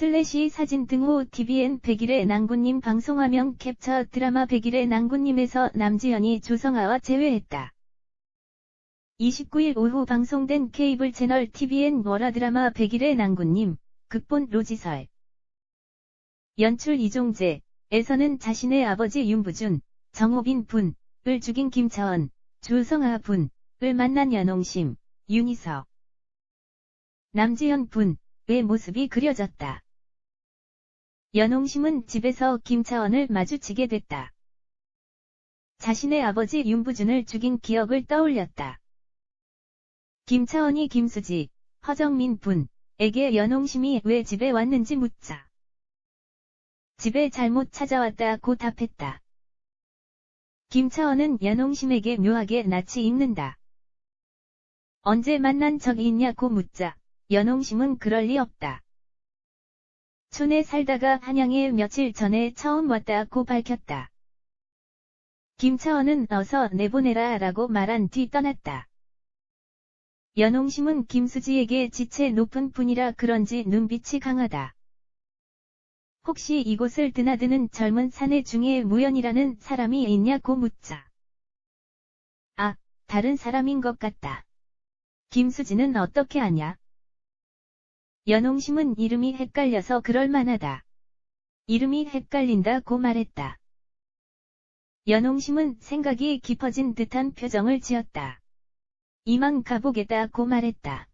슬래시 사진 등호 TVN 백일의 낭군님 방송화면 캡처 드라마 백일의 낭군님에서 남지현이 조성아와 재회했다. 29일 오후 방송된 케이블 채널 TVN 월화 드라마 백일의 낭군님, 극본 로지설. 연출 이종재, 에서는 자신의 아버지 윤부준, 정호빈 분을 죽인 김차원, 조성아 분을 만난 연홍심, 윤희석. 남지현 분의 모습이 그려졌다. 연홍심은 집에서 김차원을 마주치게 됐다. 자신의 아버지 윤부준을 죽인 기억을 떠올렸다. 김차원이 김수지, 허정민 분에게 연홍심이 왜 집에 왔는지 묻자. 집에 잘못 찾아왔다고 답했다. 김차원은 연홍심에게 묘하게 낯이 익는다. 언제 만난 적이 있냐고 묻자, 연홍심은 그럴 리 없다. 촌에 살다가 한양에 며칠 전에 처음 왔다고 밝혔다. 김차원은 어서 내보내라 라고 말한 뒤 떠났다. 연홍심은 김수지에게 지체 높은 분이라 그런지 눈빛이 강하다. 혹시 이곳을 드나드는 젊은 사내 중에 무연이라는 사람이 있냐고 묻자. 아, 다른 사람인 것 같다. 김수지는 어떻게 아냐? 연홍심은 이름이 헷갈려서 그럴 만하다. 이름이 헷갈린다고 말했다. 연홍심은 생각이 깊어진 듯한 표정을 지었다. 이만 가보겠다고 말했다.